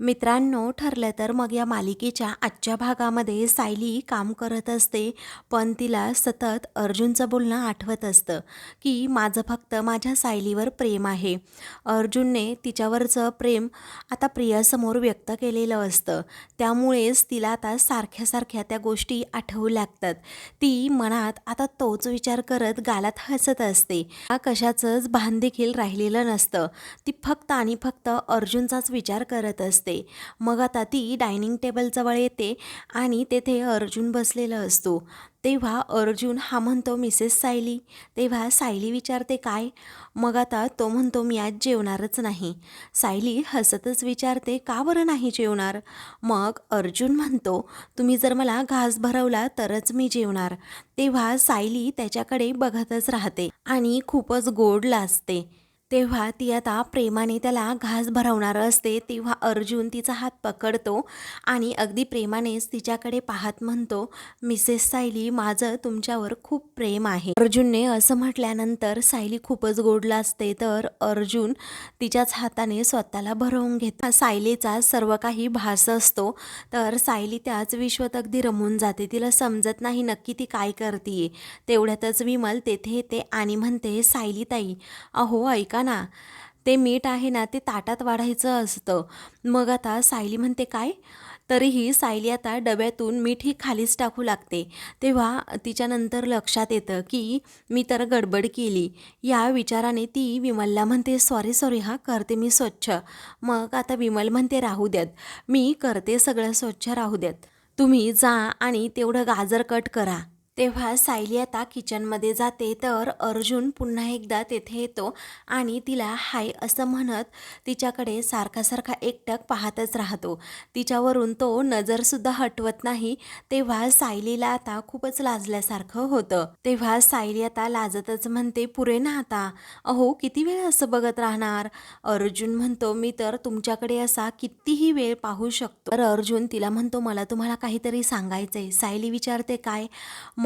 मित्रांनो ठरलं तर मग या मालिकेच्या आजच्या भागामध्ये सायली काम करत असते पण तिला सतत अर्जुनचं बोलणं आठवत असतं की माझं फक्त माझ्या सायलीवर प्रेम आहे. अर्जुनने तिच्यावरचं प्रेम आता प्रियासमोर व्यक्त केलेलं असतं. त्यामुळेच तिला आता सारख्या सारख्या त्या गोष्टी आठवू लागतात. ती मनात आता तोच विचार करत गालात हसत असते. हा कशाचंच भान देखील राहिलेलं नसतं. ती फक्त आणि फक्त अर्जुनचाच विचार करत असते. मग आता ती डायनिंग टेबलजवळ येते आणि तेथे अर्जुन बसलेला असतो. तेव्हा अर्जुन हा म्हणतो मिसेस सायली. तेव्हा सायली विचारते काय? मग आता तो म्हणतो मी आज जेवणारच नाही. सायली हसतच विचारते का बरं नाही जेवणार? मग अर्जुन म्हणतो तुम्ही जर मला घास भरवला तरच मी जेवणार. तेव्हा सायली त्याच्याकडे बघतच राहते आणि खूपच गोड लाजते. तेव्हा ती आता प्रेमाने त्याला घास भरवणार असते तेव्हा अर्जुन तिचा हात पकडतो आणि अगदी प्रेमानेच तिच्याकडे पाहत म्हणतो मिसेस सायली माझं तुमच्यावर खूप प्रेम आहे. अर्जुनने असं म्हटल्यानंतर सायली खूपच गोडला असते तर अर्जुन तिच्याच हाताने स्वतःला भरवून घेत. सायलीचा सर्व काही भास असतो तर सायली त्याच विश्वात अगदी रमून जाते. तिला समजत नाही नक्की ती काय करते तेवढ्यातच विमल तेथे येते आणि म्हणते सायली ताई अहो ऐका का ना? ते मीठ आहे ना ते ताटात वाढायचं असतं. मग आता सायली म्हणते काय? तरीही सायली आता डब्यातून मीठ ही खालीच टाकू लागते. तेव्हा तिच्यानंतर लक्षात येतं की मी तर गडबड केली. या विचाराने ती विमलला म्हणते सॉरी सॉरी हा करते मी स्वच्छ. मग आता विमल म्हणते राहू द्यात. मी करते सगळं स्वच्छ राहू द्यात. तुम्ही जा आणि तेवढं गाजर कट करा. तेव्हा सायली आता किचनमध्ये जाते तर अर्जुन पुन्हा एकदा तेथे येतो आणि तिला हाय असं म्हणत तिच्याकडे सारखा सारखा एकटक पाहतच राहतो. तिच्यावरून तो नजरसुद्धा हटवत नाही. तेव्हा सायलीला आता खूपच लाजल्यासारखं होतं. तेव्हा सायली आता लाजतच म्हणते पुरे ना आता. अहो किती वेळ असं बघत राहणार? अर्जुन म्हणतो मी तर तुमच्याकडे असा कितीही वेळ पाहू शकतो. तर अर्जुन तिला म्हणतो मला तुम्हाला काहीतरी सांगायचंय. सायली विचारते काय?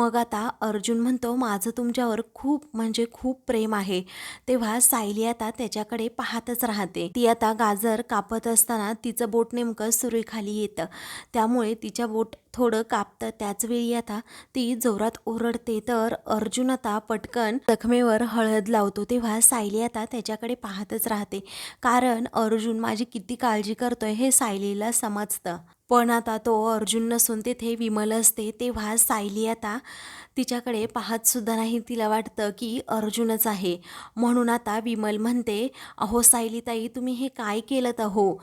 मग आता अर्जुन म्हणतो माझं तुमच्यावर खूप म्हणजे खूप प्रेम आहे. तेव्हा सायली आता त्याच्याकडे पाहतच राहते. ती आता गाजर कापत असताना तिचं बोट नेमकं सुरीखाली येतं. त्यामुळे तिच्या बोट थोडं कापतं. त्याचवेळी आता ती जोरात ओरडते. तर अर्जुन आता पटकन जखमेवर हळद लावतो. तेव्हा सायली आता त्याच्याकडे पाहतच राहते. कारण अर्जुन माझी किती काळजी करतोय हे सायलीला समजतं. पण आता तो अर्जुन नसून तेथे विमल असते तेव्हा सायली आता तिच्याकडे पाहत सुद्धा नाही. तिला वाटतं की अर्जुनच आहे. म्हणून आता विमल म्हणते अहो सायलीताई तुम्ही हे काय केलं अहो?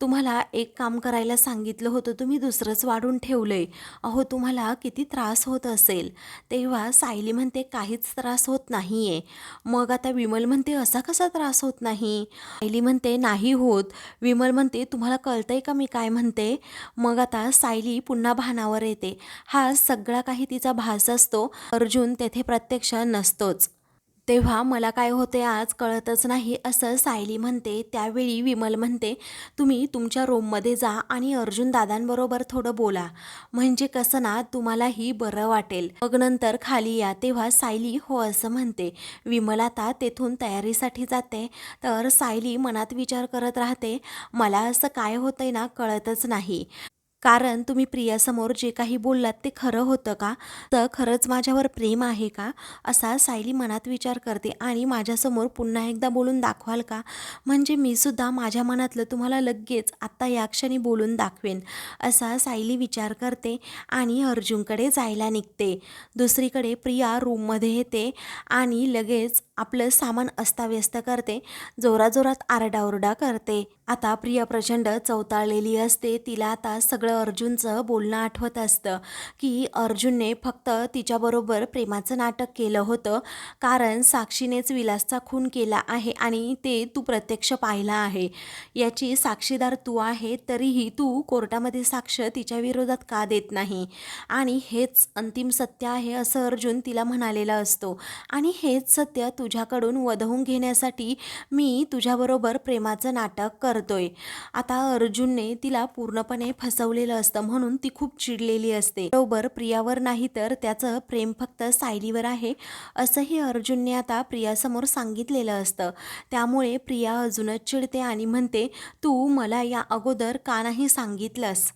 तुम्हाला एक काम करायला सांगितलं होतं तुम्ही दुसरंच वाढून ठेवलं आहे अहो तुम्हाला किती त्रास होत असेल. तेव्हा सायली म्हणते काहीच त्रास होत नाही आहे मग आता विमल म्हणते असा कसा त्रास होत नाही? सायली म्हणते नाही होत. विमल म्हणते तुम्हाला कळतंय का मी काय म्हणते? मग आता सायली पुन्हा भानावर येते. हा सगळा काही तिचा भास असतो. अर्जुन तेथे प्रत्यक्ष नसतोच. तेव्हा मला काय होते आज कळतच नाही असं सायली म्हणते. त्यावेळी विमल म्हणते तुम्ही तुमच्या रूममध्ये जा आणि अर्जुन दादांबरोबर थोडं बोला. म्हणजे कसं ना तुम्हालाही बरं वाटेल. मग नंतर खाली या तेव्हा सायली हो असं म्हणते विमल आता तेथून तयारीसाठी जाते. तर सायली मनात विचार करत राहते मला असं काय होतंय ना कळतच नाही. कारण तुम्ही प्रियासमोर जे काही बोललात ते खरं होतं का? तर खरंच माझ्यावर प्रेम आहे का? असा सायली मनात विचार करते. आणि माझ्यासमोर पुन्हा एकदा बोलून दाखवाल का? म्हणजे मी सुद्धा माझ्या मनातलं तुम्हाला लगेच आत्ता या क्षणी बोलून दाखवेन असा सायली विचार करते आणि अर्जुनकडे जायला निघते. दुसरीकडे प्रिया रूममध्ये येते आणि लगेच आपलं सामान अस्ताव्यस्त करते जोराजोरात आरडाओरडा करते. आता प्रिया प्रचंड चवताळलेली असते. तिला आता सगळं अर्जुनचं बोलणं आठवत असतं की अर्जुनने फक्त तिच्याबरोबर प्रेमाचं नाटक केलं होतं. कारण साक्षीनेच विलासचा खून केला आहे आणि ते तू प्रत्यक्ष पाहिला आहे. याची साक्षीदार तू आहे तरीही तू कोर्टामध्ये साक्ष तिच्या विरोधात का देत नाही? आणि हेच अंतिम सत्य आहे असं अर्जुन तिला म्हणालेला असतो. आणि हेच सत्य तू तुझ्याकडून वधवून घेण्यासाठी मी तुझ्याबरोबर प्रेमाचं नाटक करतोय. आता अर्जुनने तिला पूर्णपणे फसवलेलं असतं म्हणून ती खूप चिडलेली असते. बरोबर प्रियावर नाही तर त्याचं प्रेम फक्त सायलीवर आहे असंही अर्जुनने आता प्रियासमोर सांगितलेलं असतं. त्यामुळे प्रिया अजूनच चिडते आणि म्हणते तू मला या अगोदर का नाही सांगितलंस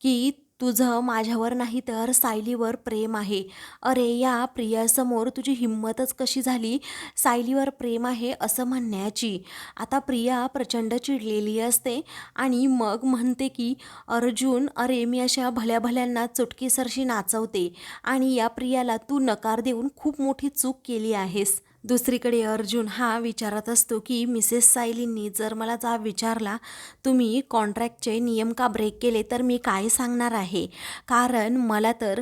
की तुझं माझ्यावर नाही तर सायलीवर प्रेम आहे. अरे या प्रियासमोर तुझी हिंमतच कशी झाली? सायलीवर प्रेम आहे असं म्हणण्याची. आता प्रिया प्रचंड चिडलेली असते आणि मग म्हणते की अर्जुन अरे मी अशा भल्या भल्यांना चुटकीसरशी नाचवते आणि या प्रियाला तू नकार देऊन खूप मोठी चूक केली आहेस. दुसरीकडे अर्जुन हा विचारत असतो की मिसेस सायलींनी जर मला जा विचारला तुम्ही कॉन्ट्रॅक्टचे नियम का ब्रेक केले? तर मी काय सांगणार आहे? कारण मला तर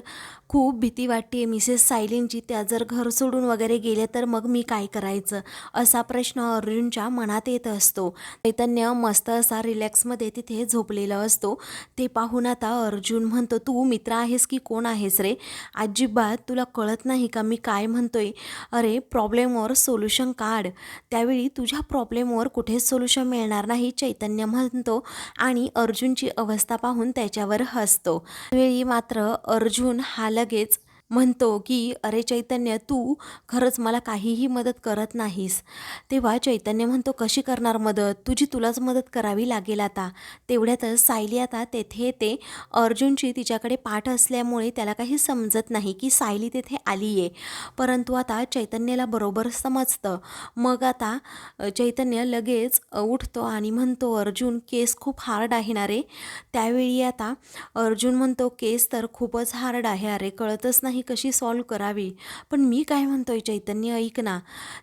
खूप भीती वाटते मिसेस सायलींची त्या जर घर सोडून वगैरे गेले तर मग मी काय करायचं? असा प्रश्न अर्जुनच्या मनात येत असतो. चैतन्य मस्त असा रिलॅक्समध्ये तिथे झोपलेला असतो. ते पाहून आता अर्जुन म्हणतो तू मित्र आहेस की कोण आहेस रे? अजिबात तुला कळत नाही का मी काय म्हणतोय? अरे प्रॉब्लेमवर सोल्युशन काढ. त्यावेळी तुझ्या प्रॉब्लेमवर कुठेच सोल्युशन मिळणार नाही? चैतन्य म्हणतो आणि अर्जुनची अवस्था पाहून त्याच्यावर हसतो. त्यावेळी मात्र अर्जुन हा लगेच म्हणतो की अरे चैतन्य तू खरंच मला काहीही मदत करत नाहीस. तेव्हा चैतन्य म्हणतो कशी करणार मदत? तुझी तुलाच मदत करावी लागेल आता. तेवढ्यातच सायली आता तेथे येते अर्जुनची तिच्याकडे पाठ असल्यामुळे त्याला काही समजत नाही की सायली तेथे आली आहे परंतु आता चैतन्याला बरोबर समजतं. मग आता चैतन्य लगेच उठतो आणि म्हणतो अर्जुन केस खूप हार्ड आहे ना रे? त्यावेळी आता अर्जुन म्हणतो केस तर खूपच हार्ड आहे. अरे कळतच नाही ही कशी सॉल्व करावी? पण मी काय म्हणतोय चैतन्य ऐक ना.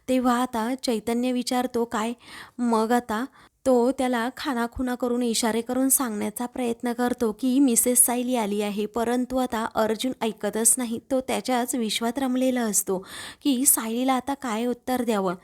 तेव्हा आता चैतन्य विचारतो काय? मग आता तो त्याला खानाखुना करून इशारे करून सांगण्याचा प्रयत्न करतो की मिसेस सायली आली आहे. परंतु आता अर्जुन ऐकतच नाही. तो त्याच्याच विश्वात रमलेला असतो की सायलीला आता काय उत्तर द्यावं?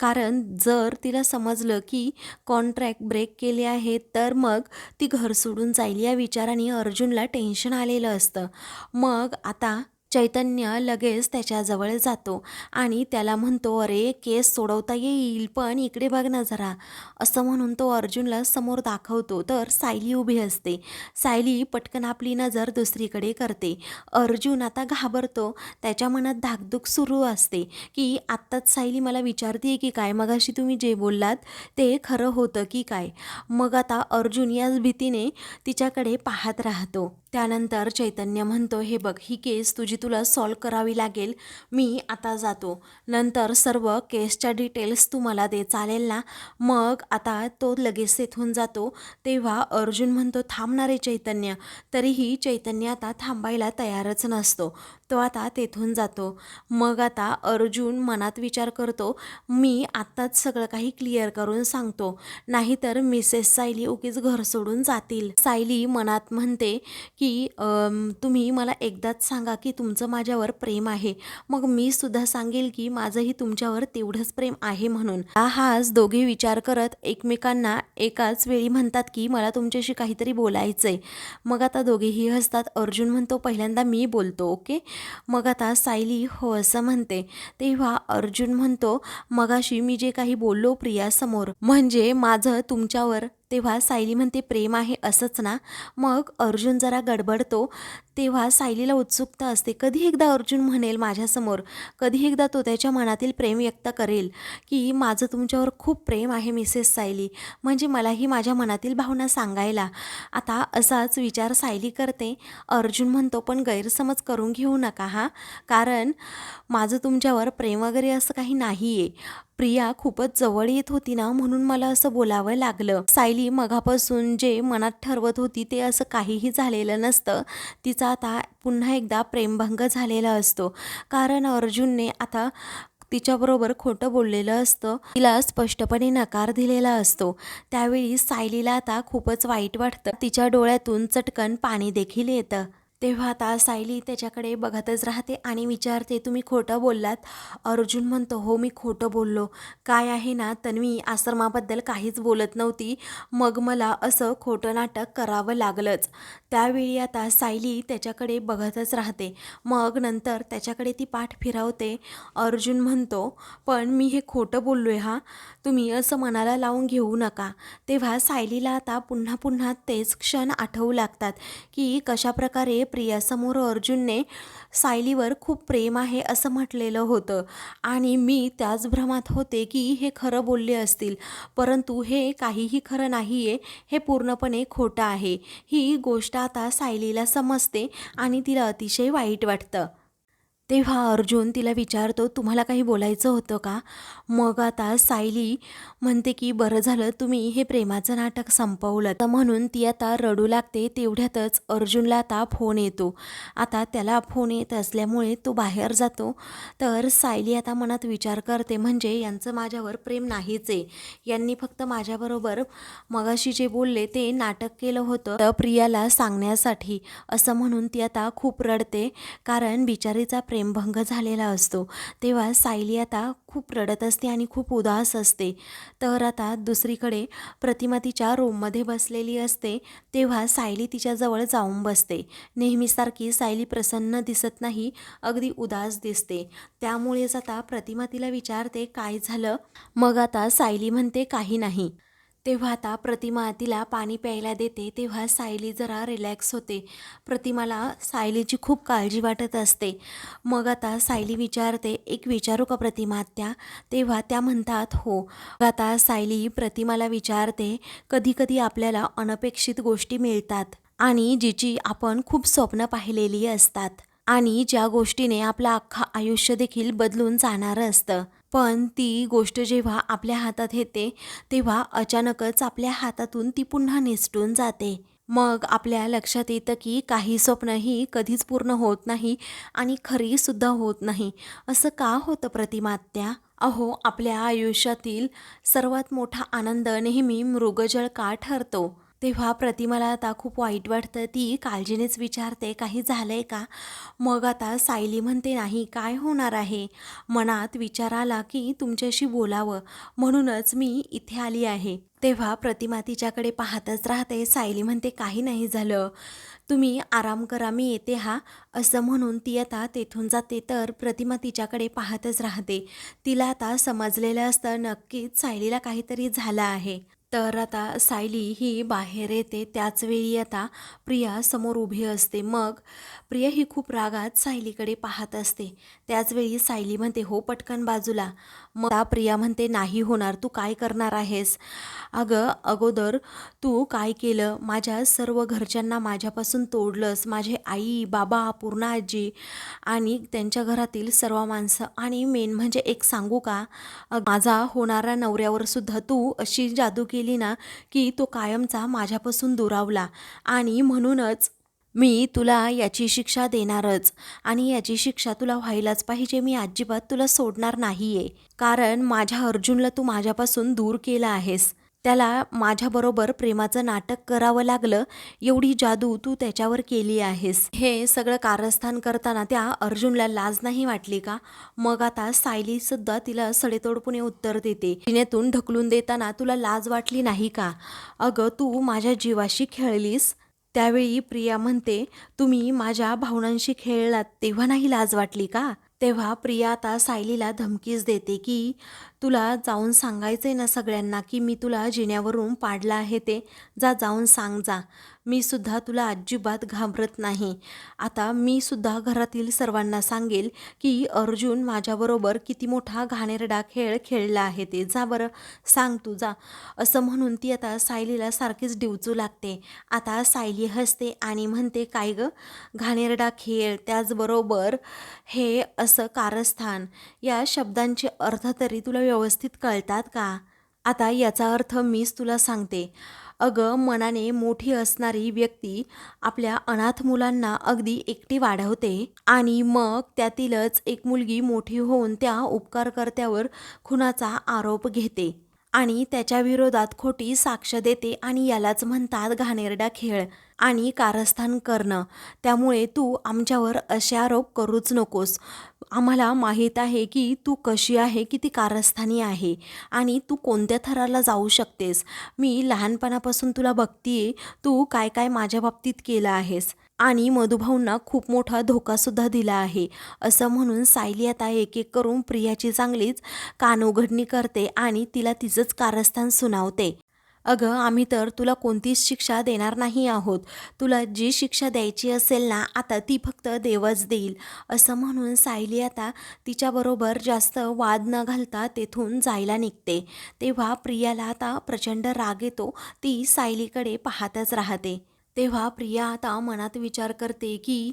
कारण जर तिला समजलं की कॉन्ट्रॅक्ट ब्रेक केले आहे तर मग ती घर सोडून जाईल या विचाराने अर्जुनला टेन्शन आलेलं असतं. मग आता चैतन्य लगेच त्याच्याजवळ जातो आणि त्याला म्हणतो अरे केस सोडवता येईल पण इकडे बघ ना जरा. असं म्हणून तो अर्जुनला समोर दाखवतो. तर सायली उभी असते. सायली पटकन आपली नजर दुसरीकडे करते. अर्जुन आता घाबरतो. त्याच्या मनात धाकधूक सुरू असते की आत्ताच सायली मला विचारते की काय? मगाशी तुम्ही जे बोललात ते खरं होतं की काय? मग आता अर्जुन याच भीतीने तिच्याकडे पाहत राहतो. त्यानंतर चैतन्य म्हणतो हे बघ ही केस तुझी तुला सॉल्व करावी लागेल. मी आता जातो. नंतर सर्व केसच्या डिटेल्स तू मला दे चालेल ना? मग आता तो लगेच तेथून जातो. तेव्हा अर्जुन म्हणतो थांबणारे चैतन्य. तरीही चैतन्य आता थांबायला तयारच नसतो. तो आता तेथून जातो. मग आता अर्जुन मनात विचार करतो मी आत्ताच सगळं काही क्लिअर करून सांगतो. नाहीतर मिसेस सायली उगीच घर सोडून जातील. सायली मनात म्हणते की तुम्ही मला एकदाच सांगा की तुमचं माझ्यावर प्रेम आहे. मग मी सुद्धा सांगेल की माझंही तुमच्यावर तेवढंच प्रेम आहे म्हणून. हाच दोघे विचार करत एकमेकांना एकाच वेळी म्हणतात की मला तुमच्याशी काहीतरी बोलायचंय. मग आता दोघेही हसतात. अर्जुन म्हणतो पहिल्यांदा मी बोलतो ओके? मग आता सायली हो असं म्हणते. तेव्हा अर्जुन म्हणतो मगाशी मी जे काही बोललो प्रियासमोर म्हणजे माझं तुमच्यावर तेव्हा सायली म्हणते प्रेम आहे असंच ना? मग अर्जुन जरा गडबडतो. तेव्हा सायलीला उत्सुकता असते कधी एकदा अर्जुन म्हणेल माझ्यासमोर? कधी एकदा तो त्याच्या मनातील प्रेम व्यक्त करेल की माझं तुमच्यावर खूप प्रेम आहे मिसेस सायली? म्हणजे मलाही माझ्या मनातील भावना सांगायला. आता असाच विचार सायली करते. अर्जुन म्हणतो पण गैरसमज करून घेऊ नका हा. कारण माझं तुमच्यावर प्रेम वगैरे असं काही नाही आहे प्रिया खूपच जवळ येत होती ना म्हणून मला असं बोलावं लागलं. सायली मगापासून जे मनात ठरवत होती ते असं काहीही झालेलं नसतं. तिचा आता पुन्हा एकदा प्रेमभंग झालेला असतो. कारण अर्जुनने आता तिच्याबरोबर खोटं बोललेलं असतं. तिला स्पष्टपणे नकार दिलेला असतो. त्यावेळी सायलीला आता खूपच वाईट वाटतं. तिच्या डोळ्यातून चटकन पाणी देखील येतं. तेव्हा आता सायली त्याच्याकडे बघतच राहते आणि विचारते तुम्ही खोटं बोललात. अर्जुन म्हणतो हो मी खोटं बोललो. काय आहे ना तन्वी आश्रमाबद्दल काहीच बोलत नव्हती. मग मला असं खोटं नाटक करावं लागलंच. त्यावेळी आता सायली त्याच्याकडे बघतच राहते. मग नंतर त्याच्याकडे ती पाठ फिरवते. अर्जुन म्हणतो पण मी हे खोटं बोललो आहे हा. तुम्ही असं मनाला लावून घेऊ नका. तेव्हा सायलीला आता पुन्हा पुन्हा तेच क्षण आठवू लागतात की कशाप्रकारे प्रियासमोर अर्जुनने सायलीवर खूप प्रेम आहे असं म्हटलेलं होतं. आणि मी त्याच भ्रमात होते की हे खरं बोलले असतील. परंतु हे काहीही खरं नाही आहे हे पूर्णपणे खोटं आहे. ही गोष्ट आता सायलीला समजते आणि तिला अतिशय वाईट वाटतं. तेव्हा अर्जुन तिला विचारतो तुम्हाला काही बोलायचं होतं का? मग आता सायली म्हणते की बरं झालं तुम्ही हे प्रेमाचं नाटक संपवलं तर म्हणून ती आता रडू लागते तेवढ्यातच अर्जुनला आता फोन येतो. आता त्याला फोन येत असल्यामुळे तो बाहेर जातो. तर सायली आता मनात विचार करते म्हणजे यांचं माझ्यावर प्रेम नाहीच आहे. यांनी फक्त माझ्याबरोबर मगाशी जे बोलले ते नाटक केलं होतं तर प्रियाला सांगण्यासाठी. असं म्हणून ती आता खूप रडते कारण बिचारीचा प्रेमभंग झालेला असतो. तेव्हा सायली आता खूप रडत असते आणि खूप उदास असते. तर आता दुसरीकडे प्रतिमा तिच्या रूममध्ये बसलेली असते. तेव्हा सायली तिच्याजवळ जाऊन बसते. नेहमीसारखी सायली प्रसन्न दिसत नाही अगदी उदास दिसते. त्यामुळेच आता प्रतिमा तिला विचारते काय झालं? मग आता सायली म्हणते काही नाही. तेव्हा आता प्रतिमा तिला पाणी प्यायला देते तेव्हा सायली जरा रिलॅक्स होते. प्रतिमाला सायलीची खूप काळजी वाटत असते. मग आता सायली विचारते एक विचारू का प्रतिमा त्या तेव्हा त्या म्हणतात हो. आता सायली प्रतिमाला विचारते कधी कधी आपल्याला अनपेक्षित गोष्टी मिळतात आणि जिची आपण खूप स्वप्न पाहिलेली असतात आणि ज्या गोष्टीने आपलं अख्खा आयुष्य देखील बदलून जाणारं असतं. पण ती गोष्ट जेव्हा आपल्या हातात येते तेव्हा अचानकच आपल्या हातातून ती पुन्हा निसटून जाते. मग आपल्या लक्षात येतं की काही स्वप्नही कधीच पूर्ण होत नाही आणि खरी सुद्धा होत नाही. असं का होतं प्रतिमात्या? अहो आपल्या आयुष्यातील सर्वात मोठा आनंद नेहमी मृगजळ का ठरतो? तेव्हा प्रतिमाला आता खूप वाईट वाटतं. ती काळजीनेच विचारते काही झालं आहे का? मग आता सायली म्हणते नाही काय होणार आहे? मनात विचार आला की तुमच्याशी बोलावं. म्हणूनच मी इथे आली आहे. तेव्हा प्रतिमा तिच्याकडे पाहतच राहते. सायली म्हणते काही नाही झालं. तुम्ही आराम करा मी येते हा. असं म्हणून ती आता तेथून जाते. तर प्रतिमा तिच्याकडे पाहतच राहते. तिला आता समजलेलं असतं नक्कीच सायलीला काहीतरी झालं आहे. तर आता सायली ही बाहेर येते. त्याचवेळी आता प्रिया समोर उभी असते. मग प्रिया ही खूप रागात सायलीकडे पाहत असते. त्याचवेळी सायली म्हणते हो पटकन बाजूला. मग प्रिया म्हणते नाही होणार. तू काय करणार आहेस? अगं अगोदर तू काय केलं? माझ्या सर्व घरच्यांना माझ्यापासून तोडलंस. माझे आई बाबा पूर्ण आजी आणि त्यांच्या घरातील सर्व माणसं. आणि मेन म्हणजे एक सांगू का? माझा होणारा नवऱ्यावर सुद्धा तू अशी जादू केली ना की तो कायमचा माझ्यापासून दुरावला. आणि म्हणूनच मी तुला याची शिक्षा देणारच आणि याची शिक्षा तुला व्हायलाच पाहिजे. मी अजिबात तुला सोडणार नाही आहे कारण माझ्या अर्जुनला तू माझ्यापासून दूर केला आहेस. त्याला माझ्याबरोबर प्रेमाचं नाटक करावं लागलं. एवढी जादू तू त्याच्यावर केली आहेस. हे सगळं कारस्थान करताना त्या अर्जुनला लाज नाही वाटली का? मग आता सायली सुद्धा तिला सडेतोडपणे उत्तर देते. जिनेतून ढकलून देताना तुला लाज वाटली नाही का? अगं तू माझ्या जीवाशी खेळलीस. त्यावेळी प्रिया म्हणते तुम्ही माझ्या भावनांशी खेळलात तेव्हा नाही लाज वाटली का? तेव्हा प्रिया आता सायलीला धमकीच देते की तुला जाऊन सांगायचं आहे ना सगळ्यांना की मी तुला जिन्यावरून पाडलं आहे ते. जा जाऊन सांग जा. मी सुद्धा तुला अजिबात घाबरत नाही. आता मी सुद्धा घरातील सर्वांना सांगेल की अर्जुन माझ्याबरोबर किती मोठा घाणेरडा खेळ खेळला आहे ते. जा बरं सांग तू जा. असं म्हणून ती आता सायलीला सारखीच डिवचू लागते. आता सायली हसते आणि म्हणते काय गं? घाणेरडा खेळ त्याचबरोबर हे असं कारस्थान. या शब्दांचे अर्थ तरी तुला व्यवस्थित कळतात का? आता याचा अर्थ मीच तुला सांगते. अगं मनाने मोठी असणारी व्यक्ती आपल्या अनाथ मुलांना अगदी एकटी वाढवते आणि मग त्यातीलच एक मुलगी मोठी होऊन त्या उपकारकर्त्यावर खुनाचा आरोप घेते आणि त्याच्या विरोधात खोटी साक्ष देते आणि यालाच म्हणतात घाणेरडा खेळ. आणि कारस्थान करणं. त्यामुळे तू आमच्यावर असे आरोप करूच नकोस. आम्हाला माहीत आहे की तू कशी आहे किती कारस्थानी आहे आणि तू कोणत्या थराला जाऊ शकतेस. मी लहानपणापासून तुला बघतीये तू काय काय माझ्या बाबतीत केलं आहेस. आणि मधुभाऊंना खूप मोठा धोकासुद्धा दिला आहे. असं म्हणून सायली आता एक एक करून प्रियाची चांगलीच कानउघडणी करते आणि तिला तिचंच कारस्थान सुनावते. अगं आम्ही तर तुला कोणतीच शिक्षा देणार नाही आहोत. तुला जी शिक्षा द्यायची असेल ना आता ती फक्त देवच देईल. असं म्हणून सायली आता तिच्याबरोबर जास्त वाद न घालता तेथून जायला निघते. तेव्हा प्रियाला आता प्रचंड राग येतो. ती सायलीकडे पाहतच राहते. तेव्हा प्रिया आता मनात विचार करते की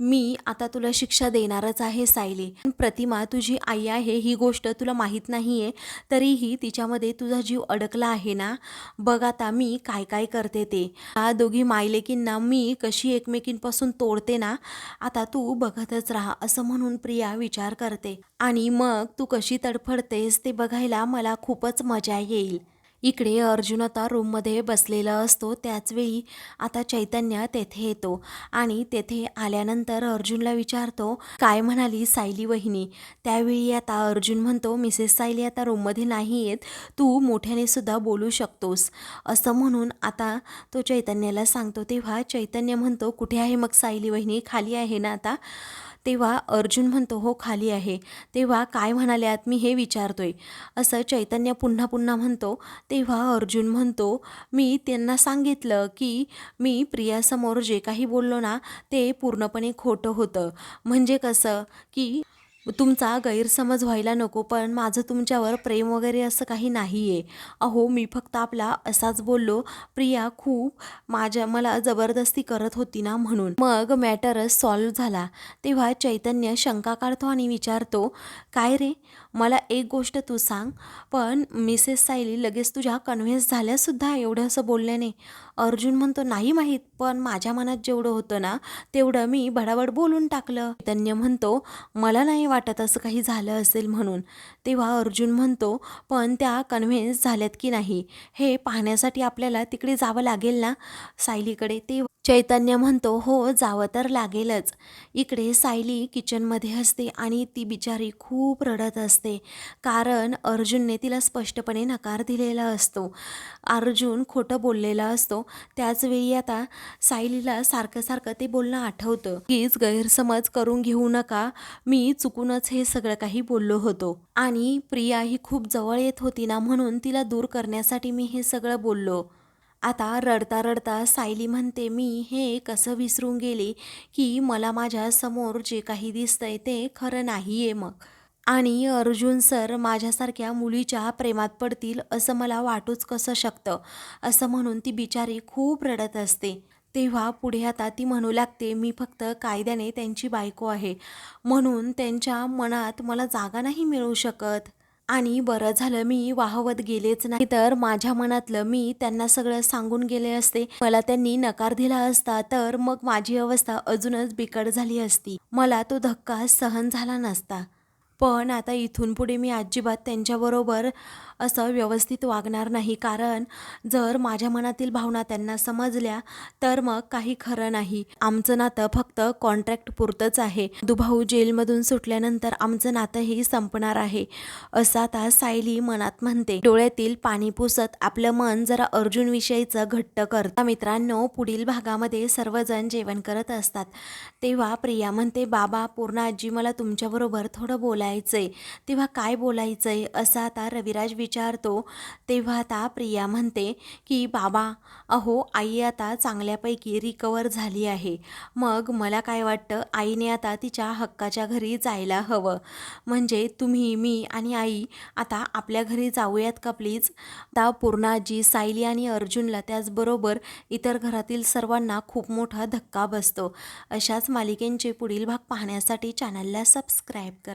मी आता तुला शिक्षा देणारच आहे सायली. प्रतिमा तुझी आई आहे ही गोष्ट तुला माहीत नाही आहे तरीही तिच्यामध्ये तुझा जीव अडकला आहे ना? बघ आता मी काय काय करते ते. दोघी मायलेकींना मी कशी एकमेकींपासून तोडते ना? आता तू बघतच राहा असं म्हणून प्रिया विचार करते. आणि मग तू कशी तडफडतेस ते बघायला मला खूपच मजा येईल. इकडे अर्जुन आता रूममध्ये बसलेला असतो. त्याचवेळी आता चैतन्य तेथे येतो आणि तेथे आल्यानंतर अर्जुनला विचारतो काय म्हणाली सायली वहिनी? त्यावेळी आता अर्जुन म्हणतो मिसेस सायली आता रूममध्ये नाही येत. तू मोठ्याने सुद्धा बोलू शकतोस. असं म्हणून आता तो चैतन्याला सांगतो. तेव्हा चैतन्य म्हणतो कुठे आहे मग सायली वहिनी? खाली आहे ना आता? तेव्हा अर्जुन म्हणतो हो खाली आहे. तेव्हा काय म्हणाल्यात मी हे विचारतोय. असं चैतन्य पुन्हा पुन्हा म्हणतो. तेव्हा अर्जुन म्हणतो मी त्यांना सांगितलं की मी प्रियासमोर जे काही बोललो ना ते पूर्णपणे खोटं होतं. म्हणजे कसं? की तुमचा गैरसमज व्हायला नको पण माझं तुमच्यावर प्रेम वगैरे असं काही नाही आहे अहो मी फक्त आपला असाच बोललो. प्रिया खूप माझ्या मला जबरदस्ती करत होती ना म्हणून. मग मॅटरच सॉल्व्ह झाला. तेव्हा चैतन्य शंका काढतो आणि विचारतो काय रे? मला एक गोष्ट तू सांग. पण मिसेस सायली लगेच तुझ्या कन्व्हिन्स झाल्यासुद्धा एवढं असं बोलल्याने अर्जुन म्हणतो नाही माहीत पण माझ्या मनात जेवढं होतं ना तेवढं मी बडाबड बोलून टाकलं. चैतन्य म्हणतो मला नाही वाटत असं काही झालं असेल म्हणून. तेव्हा अर्जुन म्हणतो पण त्या कन्व्हिन्स झाल्यात की नाही? हे पाहण्यासाठी आपल्याला तिकडे जावं लागेल ना? सायलीकडे ते चैतन्य म्हणतो हो जावं तर लागेलच. इकडे सायली किचनमध्ये असते आणि ती बिचारी खूप रडत असते. कारण अर्जुनने तिला स्पष्टपणे नकार दिलेला असतो. अर्जुन खोटं बोललेला असतो त्याचवेळी आता सायलीला सारखं सारखं ते बोलणं आठवतं. कीच गैरसमज करून घेऊ नका. मी चुकूनच हे सगळं काही बोललो होतो. आणि प्रिया ही खूप जवळ येत होती ना म्हणून तिला दूर करण्यासाठी मी हे सगळं बोललो. आता रडता रडता सायली म्हणते मी हे कसं विसरून गेले की मला माझ्यासमोर जे काही दिसतंय ते खरं नाही आहे मग. आणि अर्जुन सर माझ्यासारख्या मुलीच्या प्रेमात पडतील असं मला वाटूच कसं शकतं? असं म्हणून ती बिचारी खूप रडत असते. तेव्हा पुढे आता ती म्हणू लागते मी फक्त कायद्याने त्यांची बायको आहे. म्हणून त्यांच्या मनात मला जागा नाही मिळू शकत. आणि बरं झालं मी वाहवत गेलेच नाही. तर माझ्या मनातलं मी त्यांना सगळं सांगून गेले असते. मला त्यांनी नकार दिला असता तर मग माझी अवस्था अजूनच बिकट झाली असती. मला तो धक्का सहन झाला नसता. पण आता इथून पुढे मी अजिबात त्यांच्याबरोबर असं व्यवस्थित वागणार नाही. कारण जर माझ्या मनातील भावना त्यांना समजल्या तर मग काही खरं नाही. आमचं नातं फक्त कॉन्ट्रॅक्ट पुरतंच आहे. दुभाऊ जेलमधून सुटल्यानंतर आमचं नातंही संपणार आहे असं आता सायली मनात म्हणते. डोळ्यातील पाणी पुसत आपलं मन जरा अर्जुनविषयीचं घट्ट करता. मित्रांनो पुढील भागामध्ये सर्वजण जेवण करत असतात. तेव्हा प्रिया म्हणते बाबा पूर्ण आजी मला तुमच्याबरोबर थोडं बोलायचंय. तेव्हा काय बोलायचंय? असं आता रविराज विचारतो. तेव्हा आता प्रिया म्हणते की बाबा अहो आई आता चांगल्यापैकी रिकवर झाली आहे. मग मला काय वाटतं? आईने आता तिच्या हक्काच्या घरी जायला हवं. म्हणजे तुम्ही मी आणि आई आता आपल्या घरी जाऊयात का प्लीज आता पूर्णाजी सायली आणि अर्जुनला त्याचबरोबर इतर घरातील सर्वांना खूप मोठा धक्का बसतो. अशाच मालिकेंचे पुढील भाग पाहण्यासाठी चॅनलला सबस्क्राईब करा.